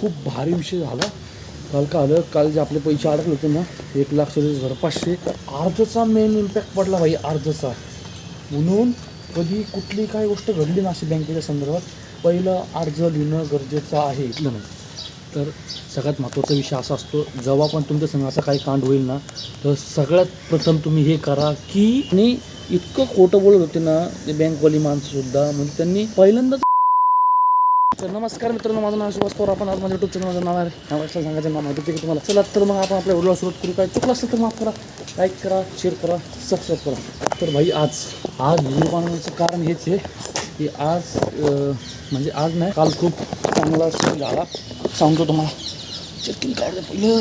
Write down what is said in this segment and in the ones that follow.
खूप भारी विषय झाला. काल का आलं? काल जे आपले पैसे अडकले होते ना एक लाख सत्तेचाळीस हजार पाचशे अर्जचा मेन इम्पॅक्ट पडला भाई अर्जचा म्हणून कधी कुठली काही गोष्ट घडली ना अशी बँकेच्या संदर्भात पहिलं अर्ज लिहिणं गरजेचं आहे. इथलं नाही तर सगळ्यात महत्त्वाचा विषय असा असतो जेव्हा पण तुमच्या असा काही कांड होईल ना तर सगळ्यात प्रथम तुम्ही हे करा की आणि इतकं खोटं बोलत होते ना ते बँकवाली माणसंसुद्धा म्हणजे त्यांनी पहिल्यांदाच तर नमस्कार मित्रांनो माझं नाव सुभाष पवार. आपण आज माझ्या युट्यूब चॅनल माझं नाव आहे. नाव सांगायचं नाव माहिती की तुम्हाला. चला तर मग आपण आपल्या व्हिडिओला सुरुवात करू. काय चुकलं असेल तर माफ करा. लाईक करा शेअर करा सबस्क्राईब करा. तर भाई आज आज व्हिडिओ बनवण्याचं कारण हेच आहे की आज म्हणजे आज नाही काल खूप चांगला झाला. सांगतो तुम्हाला. चेकिंग काढलं पहिलं.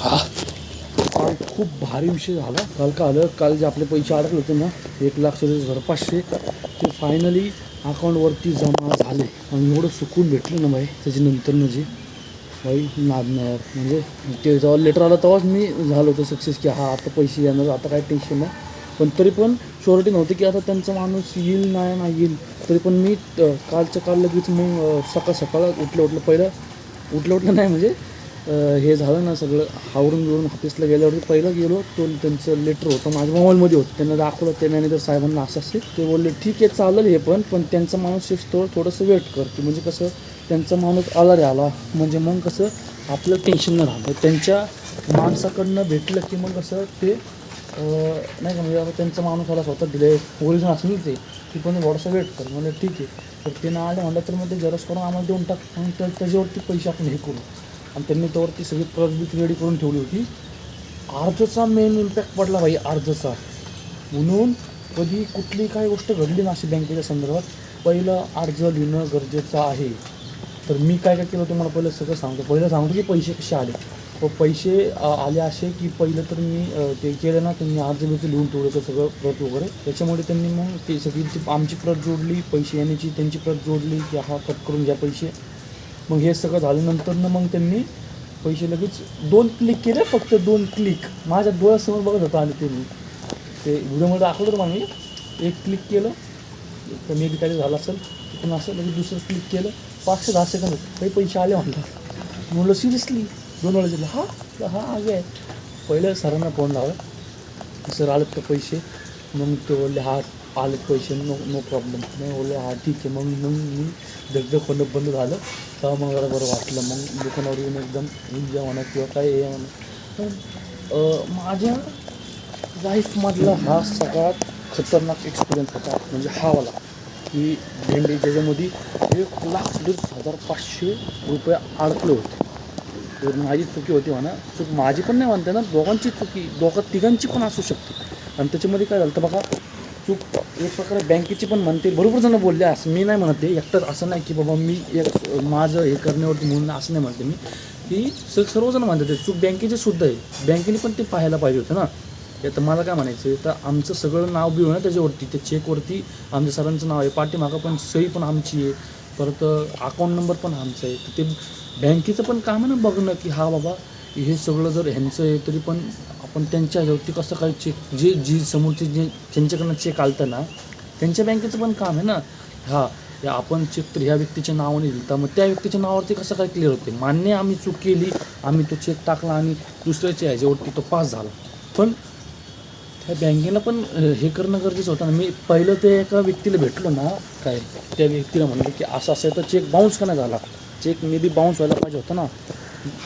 हा. खूप भारी विषय झाला. काल का आलं? काल जे आपले पैसे अडकले होते ना एक लाख सत्तेचाळीस हजार पाचशे ते फायनली अकाउंटवरती जमा झाले. आणि एवढं सुकून भेटलं ना भाई त्याच्यानंतर म्हणजे. भाई नाद नाही म्हणजे ते जेव्हा लेटर आलं तेव्हाच मी झालो होतो सक्सेस की हा आता पैसे येणार आता काय टेन्शन नाही. पण तरी पण शुअरिटी नव्हती की आता त्यांचा माणूस येईल नाही नाही येईल. तरी पण मी कालचं कालच्या काल लगेच मग सकाळ सकाळ उठलं उठलं पहिलं. उठलं उठलं नाही म्हणजे हे झालं ना सगळं हावरून बिवरून ऑफिसला गेल्यावरती पहिलं गेलो तो त्यांचं लेटर होतं माझ्या मोबाईलमध्ये होतं. त्यांना दाखवलं ते मॅनेजर साहेबांना असं असते ते बोलले ठीक आहे चालेल हे पण पण त्यांचा माणूस थोडं थोडंसं वेट कर की म्हणजे कसं त्यांचा माणूस आला रे आला. म्हणजे मग कसं आपलं टेन्शन न राहतं त्यांच्या माणसाकडनं भेटलं की मग कसं ते नाही का म्हणजे आता त्यांचा माणूस आला स्वतः दिले ओरिजिनल असं ते की पण थोडंसं वेट कर. म्हणजे ठीक आहे. तर ते ना आले म्हणलं तर मग ते जरस करून आम्हाला देऊन टाक मग त्याच्यावरती पैसे आपण हे करू. आणि त्यांनी त्यावरती सगळी प्रत रेडी करून ठेवली होती. अर्जचा मेन इम्पॅक्ट पडला भाई अर्जचा म्हणून कधी कुठली काही गोष्ट घडली ना अशी बँकेच्या संदर्भात. पहिलं अर्ज लिहिणं गरजेचं आहे. तर मी काय काय केलं तुम्हाला पहिलं सगळं सांगतो. पहिलं सांगतो की पैसे कसे आले. व पैसे आले असे की पहिलं तर मी ते केलं ना त्यांनी अर्ज बिर्ज लिहून ठेवलं होतं सगळं प्रत वगैरे. त्याच्यामुळे त्यांनी मग ते सगळी आमची प्रत जोडली पैसे येण्याची त्यांची प्रत जोडली की हा कट करून घ्या पैसे. मग हे सगळं झाल्यानंतर मग त्यांनी पैसे लगेच दोन क्लिक केले फक्त दोन क्लिक माझ्या डोळ्यासमोर बघत होतं आणि ते मी ते व्हिडिओमध्ये दाखवलं होतं मी एक क्लिक केलं. तर मे काही झालं असेल तिथून असं लगेच दुसरं क्लिक केलं. पाच ते दहा सेकंद काही पैसे आले म्हणतात. म्हणलं सिरियसली दोन वेळा दिलं हा. हां हा आगे आहे. पहिलं सरांना फोन लावला. सर आलेत का पैसे? मग ते बोलले हा आलेत पैसे नो नो प्रॉब्लेम नाही बोलले हा ठीक आहे. मग मग मी धगधग होणं बंद झालं. तेव्हा मग जरा बरं वाटलं. मग दुकानावर येऊन एकदम इंजा म्हणा किंवा काय हे म्हणा. पण माझ्या लाईफमधला हा सगळ्यात खतरनाक एक्सपिरियन्स होता. म्हणजे हा वाला. की भेंडी ज्याच्यामध्ये एक लाख दीड हजार पाचशे रुपये अडकले होते. तर माझी चुकी होती म्हणा. चूक माझी पण नाही म्हणते ना दोघांची चुकी दोघं तिघांची पण असू शकते. आणि त्याच्यामध्ये काय झालं तर बघा चूक एक प्रकारे बँकेची पण म्हणते. भरपूर जण बोलले असं मी नाही म्हणत एकटंच असं नाही की बाबा मी एक माझं हे करण्यावरती म्हणून असं नाही म्हणते मी. की स सर्वजण म्हणतात ते चूक बँकेची सुद्धा आहे. बँकेने पण ते पाहायला पाहिजे होतं ना. ते तर मला काय म्हणायचं आहे तर आमचं सगळं नाव बी ना त्याच्यावरती. त्या चेकवरती आमच्या सरांचं नाव आहे. पाठीमागं पण सही पण आमची आहे. परत अकाउंट नंबर पण आमचा आहे. तर ते बँकेचं पण काम आहे ना बघणं की हा बाबा हे सगळं जर ह्यांचं आहे तरी पण पण त्यांच्या ह्याच्यावरती कसं काय चेक जे जी समोरचे जे त्यांच्याकडनं चेक आलतं ना त्यांच्या बँकेचं पण काम आहे ना. हा या आपण चेक तर ह्या व्यक्तीच्या नावाने दिलं मग त्या व्यक्तीच्या नावावरती कसं काय क्लिअर होते? मान्य आम्ही चूक केली आम्ही तो चेक टाकला आणि दुसऱ्याच्या ह्याच्यावरती तो पास झाला. पण त्या बँकेला पण हे करणं गरजेचं होतं ना. मी पहिलं ते एका व्यक्तीला भेटलो ना काय त्या व्यक्तीला म्हणलं की असं असं आहे तर चेक बाउन्स का नाही झाला? चेक मे बी बाउन्स व्हायला पाहिजे होतं ना.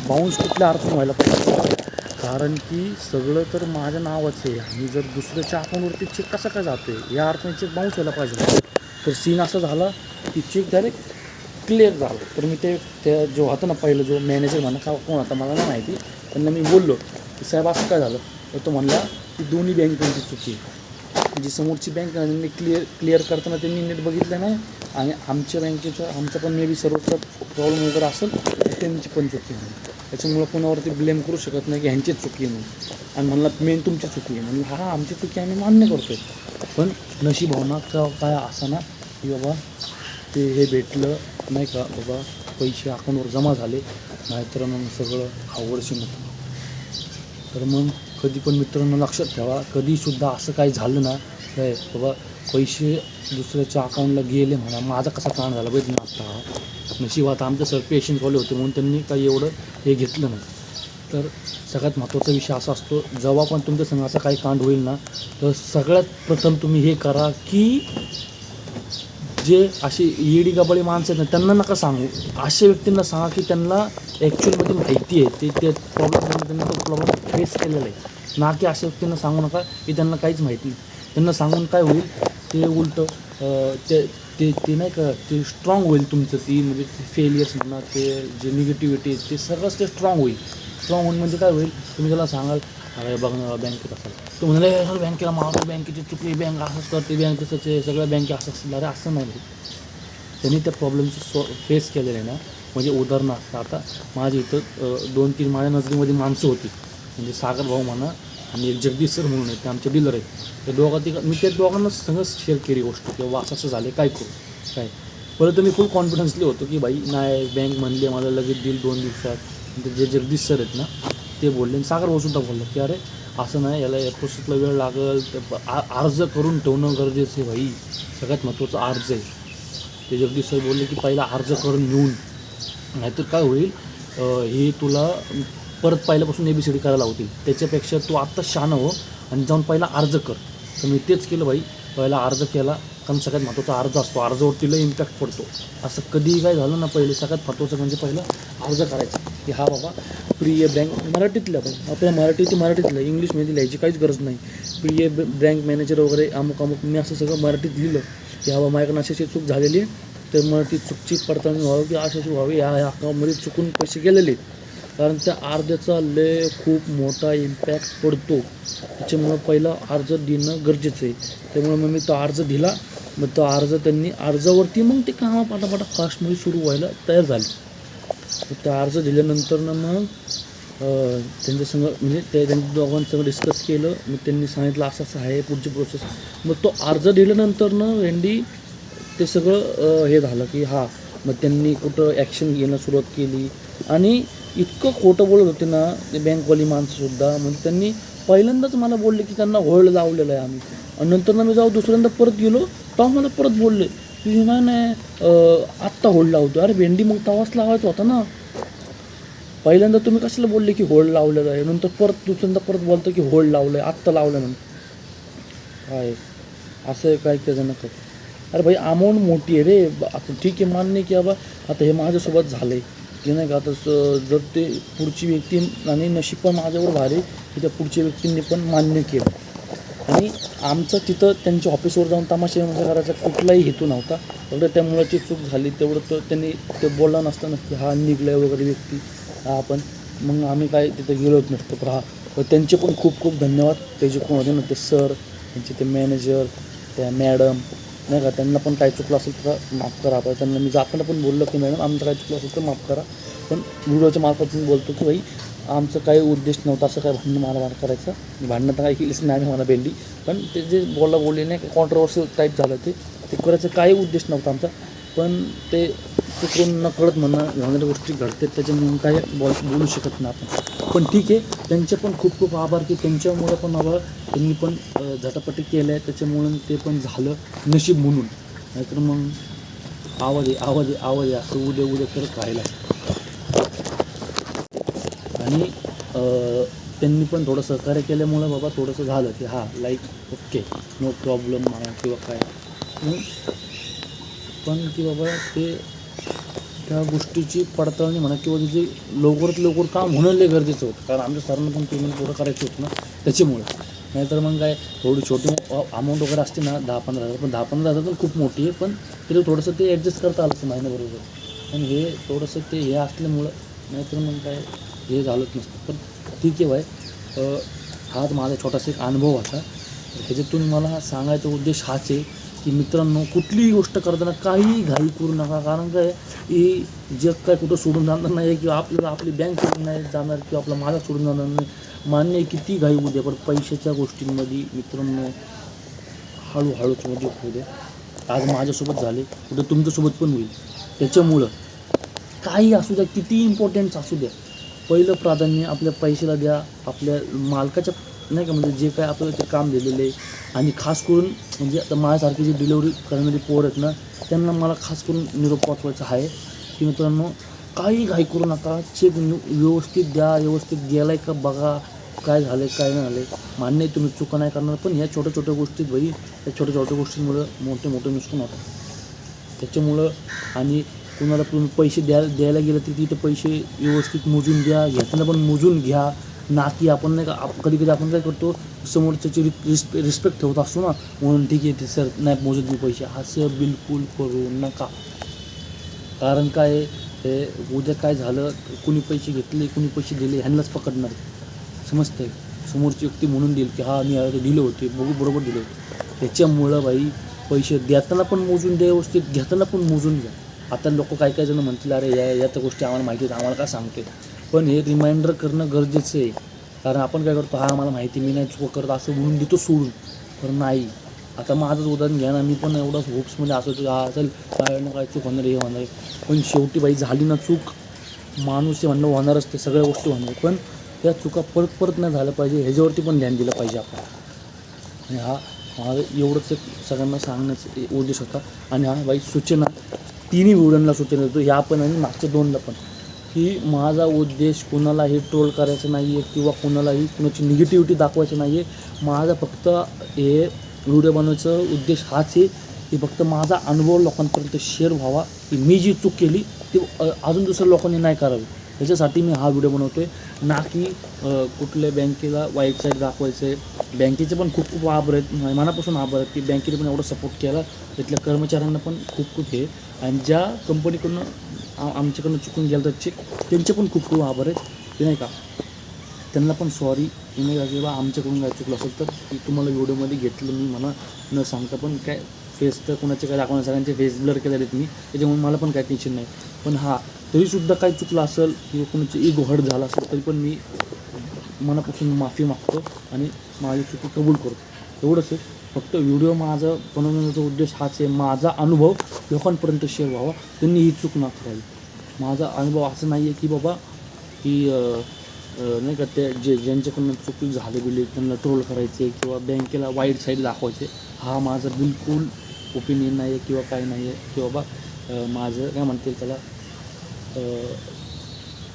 बाउन्स कुठल्या अर्थ व्हायला पाहिजे? कारण की सगळं तर माझ्या नावाचं आहे. आणि जर दुसऱ्याच्या अकाउंटवरती चेक कसा काय जातो आहे या अर्थाने चेक बाउन्स व्हायला पाहिजे. तर सीन असं झाला की चेक डायरेक्ट क्लिअर झालं. तर मी ते त्या जो होता ना पहिलं जो मॅनेजर म्हणा का कोण होता मला नाही माहिती. त्यांना मी बोललो की साहेब असं काय झालं? तर तो म्हणला की दोन्ही बँकांची चुकी आहे. जी समोरची बँक आहे, त्यांनी क्लिअर क्लिअर करताना त्यांनी नीट बघितलं नाही. आणि आमच्या बँकेचं आमचं पण मे बी सर्वचा प्रॉब्लेम वगैरे असेल त्यांची पण चुकी नाही त्याच्यामुळं कोणावरती ब्लेम करू शकत नाही की ह्यांचीच चुकी आहे म्हणून. आणि म्हणला मेन तुमची चुकी आहे. म्हणलं हा आमची चुकी आम्ही मान्य करतो पण नशीब का काय असं ना की बाबा ते हे भेटलं नाही का बाबा पैसे अकाउंटवर जमा झाले नाहीतर मग सगळं आवडशी नको तर मग कधी पण मित्रांनो लक्षात ठेवा कधीसुद्धा असं काही झालं ना काय बाबा पैसे दुसऱ्याच्या अकाउंटला गेले म्हणा माझा कसा ताण झाला पाहिजे ना आता. नशीब आता आमचे सर पेशंटवाले होते म्हणून त्यांनी काही एवढं हे घेतलं नाही. तर सगळ्यात महत्त्वाचा विषय असा असतो जेव्हा पण तुमच्या संग असा काही कांड होईल ना तर सगळ्यात प्रथम तुम्ही हे करा की जे अशी ईडी गबाळी माणसं आहेत ना त्यांना नका सांगू. अशा व्यक्तींना सांगा की त्यांना ॲक्च्युअलमध्ये माहिती आहे ते ते प्रॉब्लेम त्यांनी तो प्रॉब्लेम फेस केलेला आहे. ना की अशा व्यक्तींना सांगू नका. की त्यांना काहीच माहिती नाही. त्यांना सांगून काय होईल? ते उलटं ते ते ते नाही का ते स्ट्रॉंग होईल तुमचं ती म्हणजे फेलियर्स म्हणा ते जे निगेटिव्हिटी ते सगळंच ते स्ट्रॉंग होईल. स्ट्रॉंग होऊन म्हणजे काय होईल? तुम्ही त्याला सांगाल अरे बघ ना बँकेत असाल. तो म्हणाले सर बँकेला मारतो बँकेची चुकली बँक असंच करते बँक तसंच सगळ्या बँके असं असतील. अरे असं नाही. त्यांनी त्या प्रॉब्लेमचं सॉ फेस केलेलं आहे ना म्हणजे उदाहरणार्थ आता माझ्या इथं दोन तीन माझ्या नजरेमध्ये माणसं होती. म्हणजे सागर भाऊ म्हणा आणि एक जगदीश सर म्हणून आहेत ते आमचे डीलर आहेत. त्या दोघा तिघ मी त्या दोघांना सगळं शेअर केली गोष्ट किंवा असं असं झाले काय करू? काय? परत मी फुल कॉन्फिडन्सली होतो की बाई नाही बँक म्हणली मला लगेच देईल दोन दिवसात. ते जे जगदीश सर आहेत ना ते बोलले आणि सागर भाऊसुद्धा बोलले की अरे असं नाही याला या प्रोसेसला वेळ लागेल आ- अर्ज करून ठेवणं गरजेचं आहे भाई. सगळ्यात महत्त्वाचं अर्ज आहे. ते जगदीश सर बोलले की पहिला अर्ज करून घेऊन. नाहीतर काय होईल हे तुला परत पहिल्यापासून ए बी सी डी करायला होती त्याच्यापेक्षा तू आत्ता शहाणं हो आणि जाऊन पहिला अर्ज कर. तर मी तेच केलं भाई. पहिला अर्ज केला. कारण सगळ्यात महत्त्वाचा अर्ज असतो. अर्जावरती लय इम्पॅक्ट पडतो. असं कधीही काय झालं ना पहिले सगळ्यात महत्त्वाचं म्हणजे पहिलं अर्ज करायचा. की हा बाबा प्रिय बँक मराठीतलं पण आपल्या मराठी ते मराठीतलं इंग्लिशमध्ये लिहायची काहीच गरज नाही. प्रिय बँक मॅनेजर वगैरे अमुक अमुक मी असं सगळं मराठीत लिहिलं. की हा बाबा माझ्याकडून अशी चूक झालेली आहे. तर मग ती चुकची पडताळणी व्हावी की अशी व्हावी. ह्या ह्या अकाउंटमध्ये चुकून पैसे गेलेले आहेत. कारण त्या अर्जाचा लय खूप मोठा इम्पॅक्ट पडतो. त्याच्यामुळं पहिला अर्ज देणं गरजेचं आहे. त्यामुळे मग मी तो अर्ज दिला. मग तो अर्ज त्यांनी अर्जावरती मग ते कामं पाटापाटा फास्टमध्ये सुरू व्हायला तयार झाले. त्या अर्ज दिल्यानंतरनं मग त्यांच्यासंग त्यांच्या संग म्हणजे ते त्यांच्या दोघांसंग डिस्कस केलं. मग त्यांनी सांगितलं असं असं आहे पुढची प्रोसेस मग तो अर्ज दिल्यानंतर ना वेंडी ते सगळं हे झालं की हां मग त्यांनी कुठं ॲक्शन घेणं सुरुवात केली. आणि इतकं खोटं बोलत होते ना ते बँकवाली माणसंसुद्धा म्हणजे त्यांनी पहिल्यांदाच मला बोलले की त्यांना होल्ड लावलेलं आहे आम्ही. आणि नंतर ना मी जाऊ दुसऱ्यांदा परत गेलो तेव्हा मला परत बोलले की नाही नाही आत्ता होल्ड लावतो अरे भेंडी मग तवाच लावायचा होता ना. पहिल्यांदा तुम्ही कशाला बोलले की होल्ड लावलेलं आहे? नंतर परत दुसऱ्यांदा परत बोलतो की होल्ड लावलं आहे आत्ता लावलं म्हणून. काय? असं काय त्याचं नका. अरे भाई अमाऊंट मोठी आहे रे. आता ठीक आहे मान्य की बाबा आता हे माझ्यासोबत झालं आहे की नाही का आता जर ते पुढची व्यक्ती आणि नशीब पण माझ्यावर भारी की त्या पुढच्या व्यक्तींनी पण मान्य केलं. आणि आमचं तिथं त्यांच्या ऑफिसवर जाऊन तमाशा करायचा कुठलाही हेतू नव्हता. फक्त त्या मुलाची चूक झाली तेवढं तर त्यांनी ते बोलला नसताना की हा निघलाय वगैरे व्यक्ती हा आपण मग आम्ही काय तिथं गेलोच नसतो. पण हा त्यांचे पण खूप खूप धन्यवाद. त्याचे कोण होते ना ते सर त्यांचे ते मॅनेजर त्या मॅडम नाही का त्यांना पण काय चुकलं असेल तर माफ करा. पण त्यांना मी जाताना पण बोललो की मॅडम आमचं काय चुकलं असेल तर माफ करा. पण व्हिडिओच्या मार्फत मी बोलतो की भाई आमचं काही उद्देश नव्हता असं काय भांडणं मारामार करायचं. भांडणं तर काही केलीच नाही मला भेटली पण ते जे बोलला बोलले नाही कॉन्ट्रोवर्शियल टाईप झालं ते ते करायचं काही उद्देश नव्हता आमचा. पण ते चुकून नकळत म्हणणं होणाऱ्या गोष्टी घडतात त्याच्यामुळे काही बोल बोलू शकत नाही आपण. पण ठीक आहे त्यांचे पण खूप खूप आभार की त्यांच्यामुळं पण आभार त्यांनी पण झटापटी झटापटी केल्या त्याच्यामुळं ते पण झालं नशीब म्हणून. नाहीतर मग आवाज आहे आवाज आहे आवाज आहे असं उद्या उद्या करत राहिला आणि त्यांनी पण थोडं सहकार्य केल्यामुळं बाबा थोडंसं झालं की हां लाईक ओके नो प्रॉब्लेम म्हणा किंवा काय. पण की बाबा ते त्या गोष्टीची पडताळणी म्हणा किंवा त्याची लवकरात लवकर काम होणं लय गरजेचं होतं. कारण आमच्या सरांना पण पेमेंट पुढं करायचं होतं ना त्याच्यामुळे. नाहीतर मग काय थोडी छोटी अमाऊंट वगैरे असते ना दहा पंधरा हजार. पण दहा पंधरा हजार पण खूप मोठी आहे पण तरी थोडंसं ते ॲडजस्ट करता आलं असतं महिन्याबरोबर. पण हे थोडंसं ते हे असल्यामुळं नाहीतर मग काय हे झालंच नसतं. पण ठीक आहे बाय हाच माझा छोटासा एक अनुभव होता. ह्याच्यातून मला सांगायचा उद्देश हाच आहे की मित्रांनो कुठलीही गोष्ट करताना काहीही घाई करू नका. कारण काय ही जग काय कुठं सोडून जाणार नाही किंवा आपल्याला आपली बँक सोडून नाही जाणार किंवा आपला माझा सोडून जाणार नाही. मान्य किती घाई होऊ द्या पण पैशाच्या गोष्टींमध्ये मित्रांनो हळूहळूच म्हणजे होऊ द्या. आज माझ्यासोबत झाले कुठं तुमच्यासोबत पण होईल. त्याच्यामुळं काही असू द्या किती इम्पॉर्टंट असू द्या. पहिलं प्राधान्य आपल्या पैशाला द्या आपल्या मालकाच्या नाही का म्हणजे जे काय आपल्याला ते काम दिलेलं आहे. आणि खास करून म्हणजे आता माझ्यासारखी जी डिलेवरी करणारी पोर आहेत ना त्यांना मला खास करून निरोप पोचवायचा आहे. की मित्रांनो काही घाई करू नका. चेक व्यवस्थित द्या व्यवस्थित गेलाय का बघा काय झालं काय नाही झालं मान्य आहे तुम्ही चुका नाही करणार पण ह्या छोट्या छोट्या गोष्टीत भाई या छोट्या छोट्या गोष्टींमुळं मोठे मोठे नुकसान होतं त्याच्यामुळं आणि कुणाला तुम्ही पैसे द्या द्यायला गेलं तर तिथं पैसे व्यवस्थित मोजून द्या घेताना पण मोजून घ्या. ना की आपण नाही का कधी कधी आपण काय करतो समोरच्याची रिस्पे रिस्पेक्ट ठेवत असतो ना म्हणून ठीक आहे ते सर नाही मोजत मी पैसे. असं बिलकुल करू नका. कारण काय हे उद्या काय झालं कुणी पैसे घेतले कुणी पैसे दिले ह्यांनाच पकडणार. समजतंय? समोरची व्यक्ती म्हणून देईल की हा मी दिले होते बघू बरोबर दिले होते. त्याच्यामुळं बाई पैसे देताना पण मोजून द्या व्यवस्थित घेताना पण मोजून घ्या. आता लोक काही काही जण म्हणतील अरे या या तर गोष्टी आम्हाला माहिती आहेत आम्हाला काय सांगते पण हे रिमाइंडर करणं गरजेचं आहे. कारण आपण काय करतो हा मला माहिती मी नाही चुक करत असं म्हणून देतो सोडून. पण नाही. आता माझंच उदाहरण घ्या ना मी पण एवढंच होप्समध्ये असं होतो हा काय ना काय चूक होणार हे होणार आहे. पण शेवटी बाई झाली ना चूक माणूस हे म्हणणं होणारच ते सगळ्या गोष्टी होणार पण त्या चुका परत परत नाही झाल्या पाहिजे ह्याच्यावरती पण ध्यान दिलं पाहिजे आपण आणि हा माझं एवढंच एक सगळ्यांना सांगण्याचा उद्देश होता. आणि हा बाई सूचना तिन्ही व्हिडिओला सूचना देतो या पण आणि मागच्या दोनला पण. की माझा उद्देश कुणालाही ट्रोल करायचा नाही आहे किंवा कुणालाही कुणाची निगेटिव्हिटी दाखवायची नाही आहे माझा फक्त हे व्हिडिओ बनवायचा उद्देश हाच आहे की फक्त माझा अनुभव लोकांपर्यंत शेअर व्हावा. की मी जी चूक केली ती अजून दुसऱ्या लोकांनी नाही करावी. त्याच्यासाठी मी हा व्हिडिओ बनवतो आहे ना की कुठल्या बँकेला वाईट दाखवायचं आहे बँकेचे पण खूप खूप आभार आहेत. मनापासून आभार आहेत की बँकेने पण एवढा सपोर्ट केला. तिथल्या कर्मचाऱ्यांना पण खूप खूप हे. आणि ज्या कंपनीकडून आमच्याकडनं चुकून गेलं तर चेक त्यांचे पण खूप खूप आभार आहेत. ते नाही का? त्यांना पण सॉरी की नाही का आमच्याकडून काय चुकलं असेल तर की तुम्हाला व्हिडिओमध्ये घेतलं मी मला न सांगता पण काय फेस तर कोणाचे काय दाखवणार सगळ्यांचे फेस ब्लर केले आहेत मी. त्याच्यामुळे मला पण काय टेन्शन नाही. पण हा तरीसुद्धा काही चुकलं असेल किंवा कोणाची इगो हट झाला असेल तरी पण मी मनापासून माफी मागतो आणि माझी चुकी कबूल करतो. एवढंच आहे. फक्त व्हिडिओ माझा बनवण्याचा उद्देश हाच आहे. माझा अनुभव लोकांपर्यंत शेअर व्हावा. त्यांनी ही चूक ना करावी माझा अनुभव असं नाही आहे की बाबा की नाही का ते जे ज्यांच्याकडनं चुकी झाले बिले त्यांना ट्रोल करायचे किंवा बँकेला वाईट साईड दाखवायचे हा माझा बिलकुल ओपिनियन नाही आहे किंवा काय नाही आहे की बाबा माझं काय म्हणतील त्याला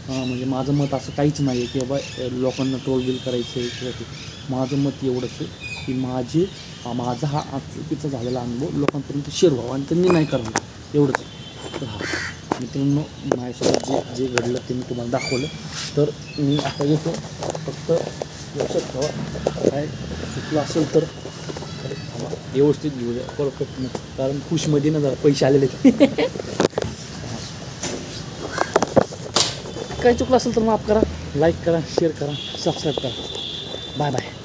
हां म्हणजे माझं मत असं काहीच नाही आहे की बाबा लोकांना ट्रोल बिल करायचं आहे किंवा ते. माझं मत एवढंच आहे की माझे माझा हा आज चुकीचा झालेला अनुभव लोकांपर्यंत शेअर व्हावा आणि त्यांनी नाही करणार. एवढंच तर हा. मित्रांनो माझ्यासोबत जे जे घडलं ते मी तुम्हाला दाखवलं. तर मी आता येतो. फक्त लक्षात ठेवा. काय चुकलं असेल तर व्यवस्थित घेऊ द्या. परफेक्ट नाही. कारण खुशमध्ये ना जरा पैसे आलेले. काही चुकलं असेल तर माफ करा. लाईक करा शेअर करा सबस्क्राईब करा. Bye bye